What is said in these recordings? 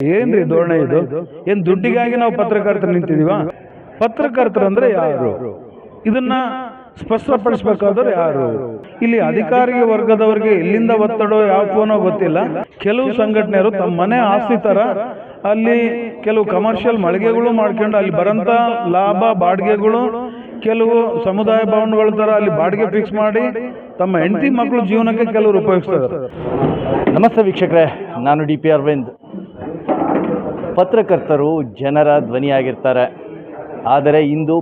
ಏನ್ರಿ ಧೋರಣೆ ಇದು? ಏನ್ ದುಡ್ಡಿಗಾಗಿ ನಾವು ಪತ್ರಕರ್ತರು ನಿಂತಿದೀವ ಪತ್ರಕರ್ತರಂದ್ರೆ ಯಾರು? ಇದನ್ನ ಸ್ಪಷ್ಟಪಡಿಸ್ಬೇಕಾದ್ರೆ ಯಾರು? ಇಲ್ಲಿ ಅಧಿಕಾರಿ ವರ್ಗದವರಿಗೆ ಎಲ್ಲಿಂದ ಒತ್ತಡೋ ಯಾವ ಫೋನೋ ಗೊತ್ತಿಲ್ಲ. ಕೆಲವು ಸಂಘಟನೆಯರು ತಮ್ಮ ಮನೆ ಆಸ್ತಿ ತರ ಅಲ್ಲಿ ಕೆಲವು ಕಮರ್ಷಿಯಲ್ ಮಳಿಗೆಗಳು ಮಾಡ್ಕೊಂಡು ಅಲ್ಲಿ ಬರಂತ ಲಾಭ ಬಾಡಿಗೆಗಳು ಕೆಲವು ಸಮುದಾಯ ಭವನಗಳ ತರ ಅಲ್ಲಿ ಬಾಡಿಗೆ ಫಿಕ್ಸ್ ಮಾಡಿ ತಮ್ಮ ಹೆಂಡತಿ ಮಕ್ಕಳು ಜೀವನಕ್ಕೆ ಕೆಲವರು ಉಪಯೋಗಿಸ್ತಾರೆ ನಮಸ್ತೆ ವೀಕ್ಷಕರೇ ನಾನು ಡಿ ಪಿ ಅರವಿಂದ್. ಪತ್ರಕರ್ತರು ಜನರ ಧ್ವನಿಯಾಗಿರ್ತಾರೆ. ಆದರೆ ಇಂದು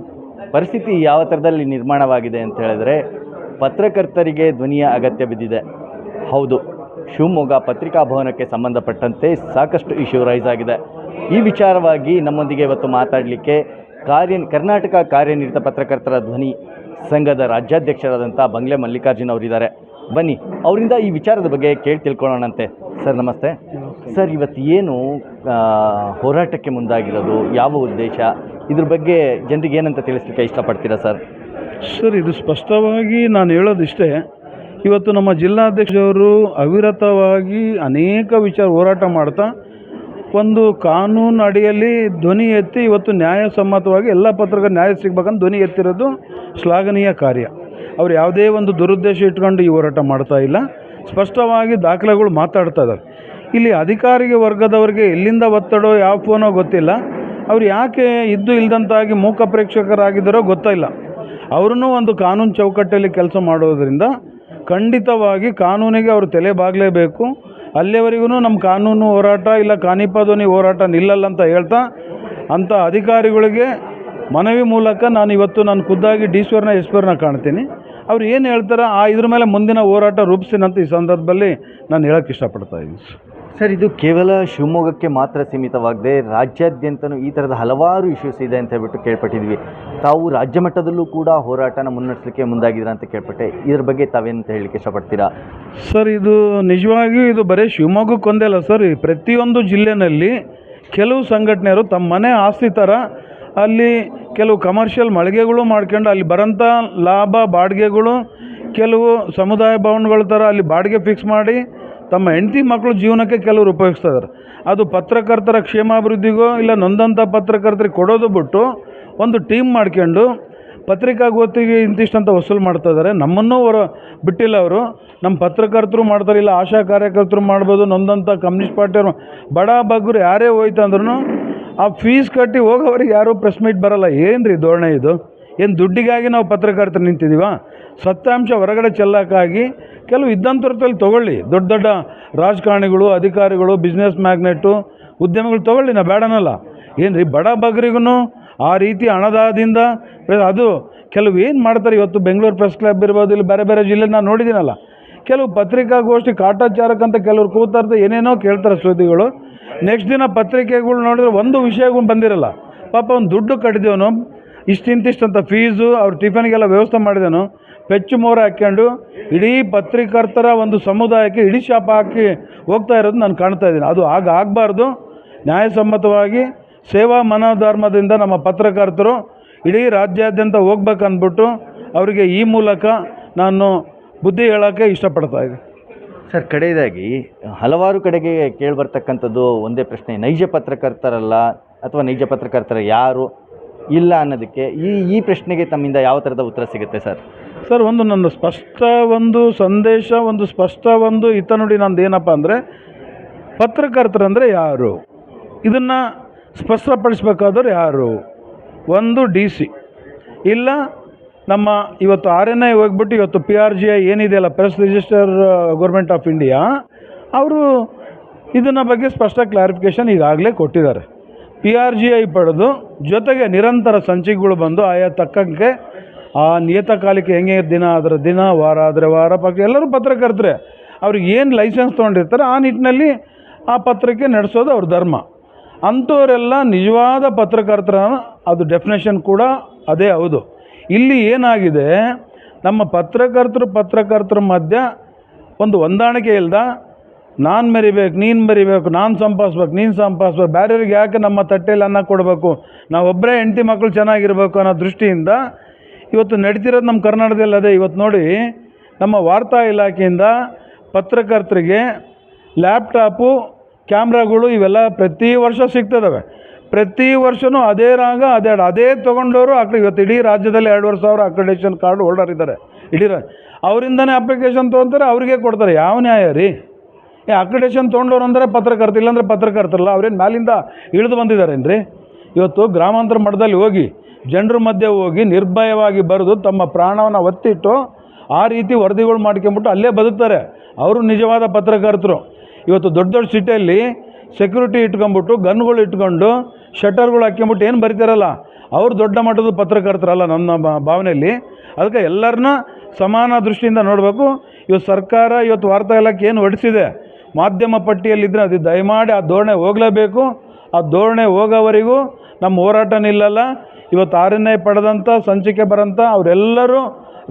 ಪರಿಸ್ಥಿತಿ ಯಾವ ಥರದಲ್ಲಿ ನಿರ್ಮಾಣವಾಗಿದೆ ಅಂತ ಹೇಳಿದ್ರೆ, ಪತ್ರಕರ್ತರಿಗೆ ಧ್ವನಿಯ ಅಗತ್ಯ ಬಿದ್ದಿದೆ. ಹೌದು, ಶಿವಮೊಗ್ಗ ಪತ್ರಿಕಾ ಭವನಕ್ಕೆ ಸಂಬಂಧಪಟ್ಟಂತೆ ಸಾಕಷ್ಟು ಇಶ್ಯೂ ರೈಸ್ ಆಗಿದೆ. ಈ ವಿಚಾರವಾಗಿ ನಮ್ಮೊಂದಿಗೆ ಇವತ್ತು ಮಾತಾಡಲಿಕ್ಕೆ ಕಾರ್ಯ ಕರ್ನಾಟಕ ಕಾರ್ಯನಿರತ ಪತ್ರಕರ್ತರ ಧ್ವನಿ ಸಂಘದ ರಾಜ್ಯಾಧ್ಯಕ್ಷರಾದಂಥ ಬಂಗ್ಲೆ ಮಲ್ಲಿಕಾರ್ಜುನ್ ಅವರಿದ್ದಾರೆ. ಬನ್ನಿ, ಅವರಿಂದ ಈ ವಿಚಾರದ ಬಗ್ಗೆ ಕೇಳಿ ತಿಳ್ಕೊಳ್ಳೋಣಂತೆ. ಸರ್, ನಮಸ್ತೆ. ಸರ್, ಇವತ್ತು ಏನು ಹೋರಾಟಕ್ಕೆ ಮುಂದಾಗಿರೋದು, ಯಾವ ಉದ್ದೇಶ? ಇದ್ರ ಬಗ್ಗೆ ಜನರಿಗೆ ಏನಂತ ತಿಳಿಸ್ಲಿಕ್ಕೆ ಇಷ್ಟಪಡ್ತೀರಾ ಸರ್? ಸರ್, ಇದು ಸ್ಪಷ್ಟವಾಗಿ ನಾನು ಹೇಳೋದಿಷ್ಟೇ, ಇವತ್ತು ನಮ್ಮ ಜಿಲ್ಲಾಧ್ಯಕ್ಷರು ಅವಿರತವಾಗಿ ಅನೇಕ ವಿಚಾರ ಹೋರಾಟ ಮಾಡ್ತಾ, ಒಂದು ಕಾನೂನು ಅಡಿಯಲ್ಲಿ ಧ್ವನಿ ಎತ್ತಿ ಇವತ್ತು ನ್ಯಾಯಸಮ್ಮತವಾಗಿ ಎಲ್ಲ ಪತ್ರಗಳ ನ್ಯಾಯ ಸಿಗ್ಬೇಕಂತ ಧ್ವನಿ ಎತ್ತಿರೋದು ಶ್ಲಾಘನೀಯ ಕಾರ್ಯ. ಅವ್ರು ಯಾವುದೇ ಒಂದು ದುರುದ್ದೇಶ ಇಟ್ಕೊಂಡು ಈ ಹೋರಾಟ ಮಾಡ್ತಾ ಇಲ್ಲ. ಸ್ಪಷ್ಟವಾಗಿ ದಾಖಲೆಗಳು ಮಾತಾಡ್ತಾ ಇದ್ದಾರೆ. ಇಲ್ಲಿ ಅಧಿಕಾರಿಗೆ ವರ್ಗದವರಿಗೆ ಎಲ್ಲಿಂದ ಒತ್ತಡೋ, ಯಾವ ಫೋನೋ ಗೊತ್ತಿಲ್ಲ. ಅವ್ರು ಯಾಕೆ ಇದ್ದು ಇಲ್ದಂತಾಗಿ ಮೂಕ ಪ್ರೇಕ್ಷಕರಾಗಿದ್ದಾರೋ ಗೊತ್ತಿಲ್ಲ ಅವ್ರೂ ಒಂದು ಕಾನೂನು ಚೌಕಟ್ಟಲ್ಲಿ ಕೆಲಸ ಮಾಡೋದ್ರಿಂದ ಖಂಡಿತವಾಗಿ ಕಾನೂನಿಗೆ ಅವರು ತಲೆ ಬಾಗಲೇಬೇಕು. ಅಲ್ಲಿವರೆಗೂ ನಮ್ಮ ಕಾನೂನು ಹೋರಾಟ ಇಲ್ಲ ಕಾನಿಪಾದೋನಿ ಹೋರಾಟ ನಿಲ್ಲಲ್ಲ ಅಂತ ಹೇಳ್ತಾ ಅಂಥ ಅಧಿಕಾರಿಗಳಿಗೆ ಮನವಿ ಮೂಲಕ ನಾನು ಇವತ್ತು ನಾನು ಖುದ್ದಾಗಿ ಡಿ ಈಶ್ವರ್ನ ಕಾಣ್ತೀನಿ. ಅವ್ರು ಏನು ಹೇಳ್ತಾರೆ ಆ ಇದ್ರ ಮೇಲೆ ಮುಂದಿನ ಹೋರಾಟ ರೂಪಿಸಿನಂತ ಈ ಸಂದರ್ಭದಲ್ಲಿ ನಾನು ಹೇಳೋಕ್ಕೆ ಇಷ್ಟಪಡ್ತಾ ಇದ್ದೀನಿ. ಸರ್, ಇದು ಕೇವಲ ಶಿವಮೊಗ್ಗಕ್ಕೆ ಮಾತ್ರ ಸೀಮಿತವಾಗದೆ ರಾಜ್ಯಾದ್ಯಂತನೂ ಈ ಥರದ ಹಲವಾರು ಇಶ್ಯೂಸ್ ಇದೆ ಅಂತ ಹೇಳ್ಬಿಟ್ಟು ಕೇಳ್ಪಟ್ಟಿದ್ವಿ. ತಾವು ರಾಜ್ಯ ಮಟ್ಟದಲ್ಲೂ ಕೂಡ ಹೋರಾಟನ ಮುನ್ನಡೆಸಲಿಕ್ಕೆ ಮುಂದಾಗಿದ್ದೀರಾ ಅಂತ ಕೇಳ್ಪಟ್ಟೆ. ಇದ್ರ ಬಗ್ಗೆ ತಾವೇನಂತ ಹೇಳಲಿಕ್ಕೆ ಇಷ್ಟಪಡ್ತೀರಾ? ಸರ್, ಇದು ನಿಜವಾಗಿಯೂ ಇದು ಬರೀ ಶಿವಮೊಗ್ಗಕ್ಕೊಂದೇ ಅಲ್ಲ ಸರ್ ಪ್ರತಿಯೊಂದು ಜಿಲ್ಲೆನಲ್ಲಿ ಕೆಲವು ಸಂಘಟನೆಯರು ತಮ್ಮ ಮನೆ ಆಸ್ತಿ ಥರ ಅಲ್ಲಿ ಕೆಲವು ಕಮರ್ಷಿಯಲ್ ಮಳಿಗೆಗಳು ಮಾಡ್ಕೊಂಡು ಅಲ್ಲಿ ಬರೋಂಥ ಲಾಭ, ಬಾಡಿಗೆಗಳು ಕೆಲವು ಸಮುದಾಯ ಭವನಗಳ ಥರ ಅಲ್ಲಿ ಬಾಡಿಗೆ ಫಿಕ್ಸ್ ಮಾಡಿ ತಮ್ಮ ಹೆಂಡತಿ ಮಕ್ಕಳು ಜೀವನಕ್ಕೆ ಕೆಲವರು ಉಪಯೋಗಿಸ್ತಾ ಇದ್ದಾರೆ. ಅದು ಪತ್ರಕರ್ತರ ಕ್ಷೇಮಾಭಿವೃದ್ಧಿಗೋ ಇಲ್ಲ ನೊಂದಂಥ ಪತ್ರಕರ್ತರಿಗೆ ಕೊಡೋದು ಬಿಟ್ಟು ಒಂದು ಟೀಮ್ ಮಾಡ್ಕೊಂಡು ಪತ್ರಿಕಾಗೋತಿಗೆ ಇಂತಿಷ್ಟಂತ ವಸೂಲು ಮಾಡ್ತಾ ಇದ್ದಾರೆ. ನಮ್ಮನ್ನು ಅವರು ಬಿಟ್ಟಿಲ್ಲ ಅವರು. ನಮ್ಮ ಪತ್ರಕರ್ತರು ಮಾಡ್ತಾರೆ, ಇಲ್ಲ ಆಶಾ ಕಾರ್ಯಕರ್ತರು ಮಾಡ್ಬೋದು, ನೊಂದಂಥ ಕಮ್ಯುನಿಸ್ಟ್ ಪಾರ್ಟಿಯವರು ಬಡ ಬಗ್ಗರು ಯಾರೇ ಹೋಯ್ತು ಅಂದ್ರೂ ಆ ಫೀಸ್ ಕಟ್ಟಿ ಹೋಗೋವ್ರಿಗೆ ಯಾರೂ ಪ್ರೆಸ್ ಮೀಟ್ ಬರೋಲ್ಲ. ಏನು ರೀ ಧೋರಣೆ ಇದು? ಏನು ದುಡ್ಡಿಗಾಗಿ ನಾವು ಪತ್ರಕರ್ತರು ನಿಂತಿದ್ದೀವ ಸತ್ಯಾಂಶ ಹೊರಗಡೆ ಚೆಲ್ಲಕ್ಕಾಗಿ ಕೆಲವು ಇದ್ದಂತರದಲ್ಲಿ ತೊಗೊಳ್ಳಿ. ದೊಡ್ಡ ದೊಡ್ಡ ರಾಜಕಾರಣಿಗಳು, ಅಧಿಕಾರಿಗಳು ಬಿಸ್ನೆಸ್ ಮ್ಯಾಗ್ನೆಟು ಉದ್ಯಮಗಳು ತೊಗೊಳ್ಳಿ, ನಾ ಬೇಡನಲ್ಲ. ಏನು ರೀ ಬಡ ಬಗ್ರಿಗೂ ಆ ರೀತಿ ಹಣದಾದಿಂದ ಅದು ಕೆಲವು ಏನು ಮಾಡ್ತಾರೆ ಇವತ್ತು ಬೆಂಗಳೂರು ಪ್ರೆಸ್ ಕ್ಲಬ್ ಇರ್ಬೋದು ಇಲ್ಲಿ ಬೇರೆ ಬೇರೆ ಜಿಲ್ಲೆ ನಾನು ನೋಡಿದ್ದೀನಲ್ಲ ಕೆಲವು ಪತ್ರಿಕಾಗೋಷ್ಠಿ ಕಾಟಾಚಾರಕ್ಕಂತ ಕೆಲವ್ರು ಕೂತಾರ್ದು ಏನೇನೋ ಕೇಳ್ತಾರೆ ಸುದ್ದಿಗಳು. ನೆಕ್ಸ್ಟ್ ದಿನ ಪತ್ರಿಕೆಗಳು ನೋಡಿದ್ರೆ ಒಂದು ವಿಷಯಗಳು ಬಂದಿರಲ್ಲ. ಪಾಪ ಒಂದು ದುಡ್ಡು ಕಟ್ಟಿದೇವನು ಇಷ್ಟಿಂತಿಷ್ಟಂತ ಫೀಸು ಅವ್ರ ಟಿಫನ್ಗೆಲ್ಲ ವ್ಯವಸ್ಥೆ ಮಾಡಿದನು. ಪೆಚ್ಚು ಮೋರ ಹಾಕ್ಕೊಂಡು ಇಡೀ ಪತ್ರಿಕರ್ತರ ಒಂದು ಸಮುದಾಯಕ್ಕೆ ಇಡೀ ಶಾಪ ಹಾಕಿ ಹೋಗ್ತಾ ಇರೋದು ನಾನು ಕಾಣ್ತಾ ಇದ್ದೀನಿ. ಅದು ಆಗ ಆಗಬಾರ್ದು. ನ್ಯಾಯಸಮ್ಮತವಾಗಿ ಸೇವಾ ಮನೋಧರ್ಮದಿಂದ ನಮ್ಮ ಪತ್ರಕರ್ತರು ಇಡೀ ರಾಜ್ಯಾದ್ಯಂತ ಹೋಗ್ಬೇಕಂದ್ಬಿಟ್ಟು ಅವರಿಗೆ ಈ ಮೂಲಕ ನಾನು ಬುದ್ಧಿ ಹೇಳೋಕ್ಕೆ ಇಷ್ಟಪಡ್ತಾ ಇದ್ದೆ ಸರ್ ಕಡೆಯದಾಗಿ ಹಲವಾರು ಕಡೆಗೆ ಕೇಳಿಬರ್ತಕ್ಕಂಥದ್ದು ಒಂದೇ ಪ್ರಶ್ನೆ. ನೈಜ ಪತ್ರಕರ್ತರಲ್ಲ ಅಥವಾ ನೈಜ ಪತ್ರಕರ್ತರ ಯಾರು ಇಲ್ಲ ಅನ್ನೋದಕ್ಕೆ ಈ ಈ ಪ್ರಶ್ನೆಗೆ ತಮ್ಮಿಂದ ಯಾವ ಥರದ ಉತ್ತರ ಸಿಗುತ್ತೆ ಸರ್? ಸರ್, ಒಂದು ನನ್ನ ಸ್ಪಷ್ಟ ಒಂದು ಸಂದೇಶ, ಒಂದು ಸ್ಪಷ್ಟ ಒಂದು ಹಿತ ನೋಡಿ ನಂದು ಏನಪ್ಪ ಅಂದರೆ, ಪತ್ರಕರ್ತರಂದರೆ ಯಾರು? ಇದನ್ನು ಸ್ಪಷ್ಟಪಡಿಸ್ಬೇಕಾದವ್ರು ಯಾರು? ಒಂದು ಡಿ ಸಿ. ಇಲ್ಲ, ನಮ್ಮ ಇವತ್ತು ಆರ್ ಎನ್ ಐ ಹೋಗ್ಬಿಟ್ಟು ಇವತ್ತು ಪಿ ಆರ್ ಜಿ ಐ ಏನಿದೆಯಲ್ಲ press register government of India, ಅವರು ಇದನ್ನ ಬಗ್ಗೆ ಸ್ಪಷ್ಟ ಕ್ಲಾರಿಫಿಕೇಷನ್ ಈಗಾಗಲೇ ಕೊಟ್ಟಿದ್ದಾರೆ. ಪಿ ಆರ್ ಜಿ ಐ ಪಡೆದು ಜೊತೆಗೆ ನಿರಂತರ ಸಂಚಿಕೆಗಳು ಬಂದು ಆಯಾ ತಕ್ಕಂಗೆ ಆ ನಿಯತಕಾಲಿಕೆ ಹೆಂಗೆ ದಿನ ಅದರ ದಿನ, ವಾರ ಆದರೆ ವಾರ, ಪಕ್ಕ ಎಲ್ಲರೂ ಪತ್ರಕರ್ತರೆ, ಅವ್ರಿಗೆ ಏನು ಲೈಸೆನ್ಸ್ ತೊಗೊಂಡಿರ್ತಾರೆ ಆ ನಿಟ್ಟಿನಲ್ಲಿ ಆ ಪತ್ರಿಕೆ ನಡೆಸೋದು ಅವ್ರ ಧರ್ಮ. ಅಂಥವರೆಲ್ಲ ನಿಜವಾದ ಪತ್ರಕರ್ತರ ಅದು ಡೆಫಿನೇಷನ್ ಕೂಡ ಅದೇ ಹೌದು. ಇಲ್ಲಿ ಏನಾಗಿದೆ, ನಮ್ಮ ಪತ್ರಕರ್ತರು ಪತ್ರಕರ್ತರ ಮಧ್ಯ ಒಂದು ಹೊಂದಾಣಿಕೆ ಇಲ್ದ ನಾನು ಮರಿಬೇಕು, ನೀನು ಮರಿಬೇಕು, ನಾನು ಸಂಪಾದಿಸ್ಬೇಕು ನೀನು ಸಂಪಾದಿಸ್ಬೇಕು ಬೇರೆಯವ್ರಿಗೆ ಯಾಕೆ ನಮ್ಮ ತಟ್ಟೆಯಲ್ಲಿ ಅನ್ನ ಕೊಡಬೇಕು? ನಾವೊಬ್ಬರೇ ಹೆಂಡತಿ ಮಕ್ಕಳು ಚೆನ್ನಾಗಿರಬೇಕು ಅನ್ನೋ ದೃಷ್ಟಿಯಿಂದ ಇವತ್ತು ನಡೀತಿರೋದು ನಮ್ಮ ಕರ್ನಾಟಕದಲ್ಲಿ ಅದೇ. ಇವತ್ತು ನೋಡಿ, ನಮ್ಮ ವಾರ್ತಾ ಇಲಾಖೆಯಿಂದ ಪತ್ರಕರ್ತರಿಗೆ ಲ್ಯಾಪ್ಟಾಪು, ಕ್ಯಾಮ್ರಾಗಳು ಇವೆಲ್ಲ ಪ್ರತಿ ವರ್ಷ ಸಿಗ್ತದವೆ. ಪ್ರತಿ ವರ್ಷವೂ ಅದೇ ರಾಗ, ಅದೇ. ಅದೇ ತೊಗೊಂಡವರು ಅಕ್ರೆ ಇವತ್ತು ಇಡೀ ರಾಜ್ಯದಲ್ಲಿ ಎರಡುವರೆ ಸಾವಿರ ಅಕ್ರೆಡೇಷನ್ ಕಾರ್ಡ್ ಹೋಲ್ಡರ್ ಇದ್ದಾರೆ. ಇಡೀ ಅವರಿಂದನೇ ಅಪ್ಲಿಕೇಶನ್ ತೊಗೊತಾರೆ, ಅವರಿಗೆ ಕೊಡ್ತಾರೆ. ಯಾವ ನ್ಯಾಯ ರೀ? ಏ ಅಕ್ರಿಡೇಷನ್ ತೊಗೊಂಡವ್ರು ಅಂದರೆ ಪತ್ರಕರ್ತ, ಇಲ್ಲಾಂದರೆ ಪತ್ರಕರ್ತರಲ್ಲ, ಅವ್ರೇನು ಮ್ಯಾಲಿಂದ ಇಳಿದು ಬಂದಿದ್ದಾರೇನ್ರಿ? ಇವತ್ತು ಗ್ರಾಮಾಂತರ ಮಠದಲ್ಲಿ ಹೋಗಿ, ಜನರ ಮಧ್ಯೆ ಹೋಗಿ ನಿರ್ಭಯವಾಗಿ ಬರೆದು ತಮ್ಮ ಪ್ರಾಣವನ್ನು ಒತ್ತಿಟ್ಟು ಆ ರೀತಿ ವರದಿಗಳು ಮಾಡ್ಕೊಂಬಿಟ್ಟು ಅಲ್ಲೇ ಬದುಕ್ತಾರೆ. ಅವರು ನಿಜವಾದ ಪತ್ರಕರ್ತರು. ಇವತ್ತು ದೊಡ್ಡ ದೊಡ್ಡ ಸಿಟಿಯಲ್ಲಿ ಸೆಕ್ಯೂರಿಟಿ ಇಟ್ಕೊಂಬಿಟ್ಟು ಗನ್ಗಳು ಇಟ್ಕೊಂಡು ಶಟರ್ಗಳು ಹಾಕ್ಕೊಂಬಿಟ್ಟು ಏನು ಬರೀತಾರಲ್ಲ? ಅವರು ದೊಡ್ಡ ಮಟ್ಟದ ಪತ್ರಕರ್ತರಲ್ಲ ನನ್ನ ಭಾವನೆಯಲ್ಲಿ. ಅದಕ್ಕೆ ಎಲ್ಲರನ್ನ ಸಮಾನ ದೃಷ್ಟಿಯಿಂದ ನೋಡಬೇಕು. ಇವತ್ತು ಸರ್ಕಾರ ಇವತ್ತು ವಾರ್ತಾ ಇಲಾಖೆ ಏನು ಹೊಡಿಸಿದೆ ಮಾಧ್ಯಮ ಪಟ್ಟಿಯಲ್ಲಿದ್ದರೆ ಅದು ದಯಮಾಡಿ ಆ ಧೋರಣೆ ಹೋಗಲೇಬೇಕು. ಆ ಧೋರಣೆ ಹೋಗೋವರೆಗೂ ನಮ್ಮ ಹೋರಾಟ ನಿಲ್ಲಲ್ಲ ಇವತ್ತು ಆರನೇ ಪಡೆದಂಥ, ಸಂಚಿಕೆ ಬರೋಂಥ, ಅವರೆಲ್ಲರೂ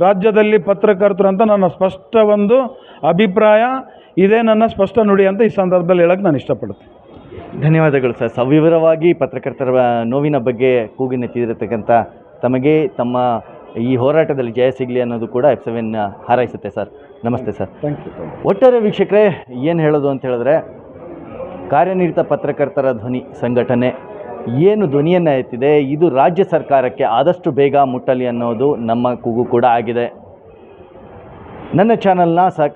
ರಾಜ್ಯದಲ್ಲಿ ಪತ್ರಕರ್ತರು ಅಂತ ನನ್ನ ಸ್ಪಷ್ಟ ಒಂದು ಅಭಿಪ್ರಾಯ. ಇದೇ ನನ್ನ ಸ್ಪಷ್ಟ ನುಡಿ ಅಂತ ಈ ಸಂದರ್ಭದಲ್ಲಿ ಹೇಳಕ್ಕೆ ನಾನು ಇಷ್ಟಪಡ್ತೀನಿ. ಧನ್ಯವಾದಗಳು ಸರ್. ಸವಿವರವಾಗಿ ಪತ್ರಕರ್ತರ ನೋವಿನ ಬಗ್ಗೆ ಕೂಗಿನೆತ್ತಿರತಕ್ಕಂಥ ತಮಗೆ, ತಮ್ಮ ಈ ಹೋರಾಟದಲ್ಲಿ ಜಯ ಸಿಗಲಿ ಅನ್ನೋದು ಕೂಡ ಎಫ್ ಸೆವೆನ್ ಹಾರೈಸುತ್ತೆ ಸರ್. ನಮಸ್ತೆ ಸರ್. ಥ್ಯಾಂಕ್ ಯು ಒಟ್ಟಾರೆ ವೀಕ್ಷಕರೇ ಏನು ಹೇಳೋದು ಅಂತ ಹೇಳಿದ್ರೆ ಕಾರ್ಯನಿರತ ಪತ್ರಕರ್ತರ ಧ್ವನಿ ಸಂಘಟನೆ ಏನು ಧ್ವನಿಯನ್ನು ಎತ್ತಿದೆ ಇದು ರಾಜ್ಯ ಸರ್ಕಾರಕ್ಕೆ ಆದಷ್ಟು ಬೇಗ ಮುಟ್ಟಲಿ ಅನ್ನೋದು ನಮ್ಮ ಕೂಗು ಕೂಡ ಆಗಿದೆ. ನನ್ನ ಚಾನಲ್ನ ಸ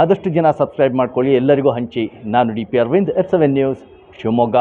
ಆದಷ್ಟು ಜನ ಸಬ್ಸ್ಕ್ರೈಬ್ ಮಾಡ್ಕೊಳ್ಳಿ ಎಲ್ಲರಿಗೂ ಹಂಚಿ. ನಾನು D P Arvind F seven news Shivamogga.